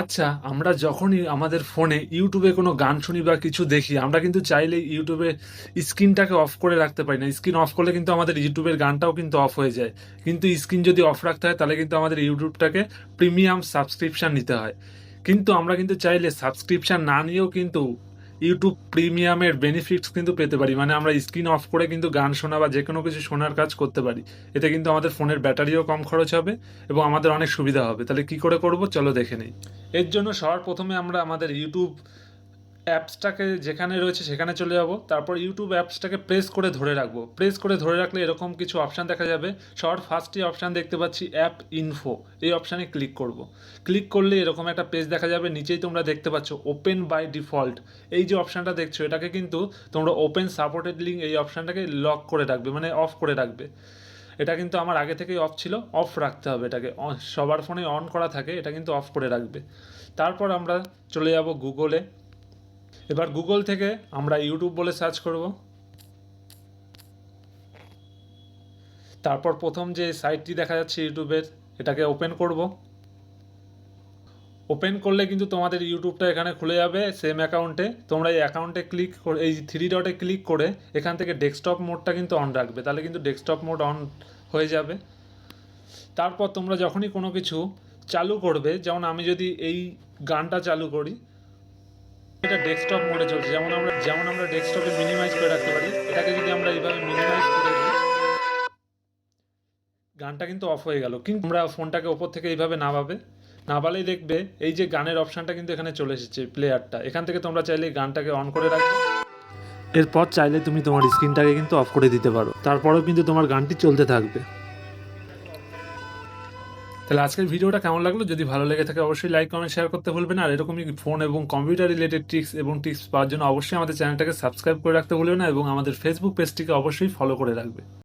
আচ্ছা আমরা যখনই আমাদের ফোনে ইউটিউবে কোনো গান শুনি বা কিছু দেখি, আমরা কিন্তু চাইলেই ইউটিউবে স্ক্রিনটাকে অফ করে রাখতে পারি না। স্ক্রিন অফ করলে কিন্তু আমাদের ইউটিউবের গানটাও কিন্তু অফ হয়ে যায়। কিন্তু স্ক্রিন যদি অফ রাখতে হয়, তাহলে কিন্তু আমাদের ইউটিউবটাকে প্রিমিয়াম সাবস্ক্রিপশন নিতে হয়। কিন্তু আমরা কিন্তু চাইলে সাবস্ক্রিপশন না নিয়েও কিন্তু ইউটিউব প্রিমিয়ামের বেনিফিটস কিন্তু পেতে পারি। মানে আমরা স্ক্রিন অফ করে কিন্তু গান শোনা বা যে কোনো কিছু শোনার কাজ করতে পারি। এতে কিন্তু আমাদের ফোনের ব্যাটারিও কম খরচ হবে এবং আমাদের অনেক সুবিধা হবে। তাহলে কি করে করব? চলো দেখে নেই। এর জন্য সবার প্রথমে আমরা আমাদের ইউটিউব অ্যাপসটাকে যেখানে রয়েছে সেখানে চলে যাব। তারপর ইউটিউব অ্যাপসটাকে প্রেস করে ধরে রাখব। প্রেস করে ধরে রাখলে এরকম কিছু অপশান দেখা যাবে। সবার ফার্স্টই অপশান দেখতে পাচ্ছি অ্যাপ ইনফো এই অপশানে ক্লিক করব। ক্লিক করলে এরকম একটা পেজ দেখা যাবে। নিচেই তোমরা দেখতে পাচ্ছ ওপেন বাই ডিফল্ট এই যে অপশানটা দেখছ, এটাকে কিন্তু তোমরা ওপেন সাপোর্টেড লিঙ্ক এই অপশানটাকে লক করে রাখবে মানে অফ করে রাখবে। এটা কিন্তু আমার আগে থেকেই অফ ছিল অফ রাখতে হবে এটাকে। সবার ফোনে অন করা থাকে, এটা কিন্তু অফ করে রাখবে। তারপর আমরা চলে যাব গুগলে এবার গুগল থেকে আমরা ইউটিউব বলে সার্চ করব। তারপর প্রথম যে সাইটটি দেখা যাচ্ছে ইউটিউবের এটাকে ওপেন করব। ওপেন করলে কিন্তু তোমাদের ইউটিউবটা এখানে খুলে যাবে সেম অ্যাকাউন্টে তোমরা এই অ্যাকাউন্টে ক্লিক করে, এই থ্রি ডটে ক্লিক করে এখান থেকে ডেস্কটপ মোডটা কিন্তু অন রাখবে। তাহলে কিন্তু ডেস্কটপ মোড অন হয়ে যাবে। তারপর তোমরা যখনই কোনো কিছু চালু করবে, যেমন আমি যদি এই গানটা চালু করি, এটা ডেস্কটপ মোডে চলছে। যেমন আমরা যেমন আমরা ডেস্কটপে মিনিমাইজ করে রাখতে পারি, এটাকে যদি আমরা এইভাবে মিনিমাইজ করে গানটা কিন্তু অফ হয়ে গেল। কিন্তু আমরা ফোনটাকে ওপর থেকে এইভাবে নামাবে। নামালেই দেখবে এই যে গানের অপশানটা কিন্তু এখানে চলে এসেছে প্লেয়ারটা। এখান থেকে তোমরা চাইলে গানটাকে অন করে রাখবে। এরপর চাইলে তুমি তোমার স্ক্রিনটাকে কিন্তু অফ করে দিতে পারো। তারপরেও কিন্তু তোমার গানটি চলতে থাকবে। তাহলে আজকের ভিডিওটা কেমন লাগল? যদি ভালো লেগে থাকে অবশ্যই লাইক কমেন্ট শেয়ার করতে ভুলবেন না। আর এরকমই ফোন এবং কম্পিউটার রিলেটেড ট্রিক্স এবং টিপস পাওয়ার জন্য অবশ্যই আমাদের চ্যানেলটাকে সাবস্ক্রাইব করে রাখতে ভুলবেন না এবং আমাদের ফেসবুক পেজটিকে অবশ্যই ফলো করে রাখবে।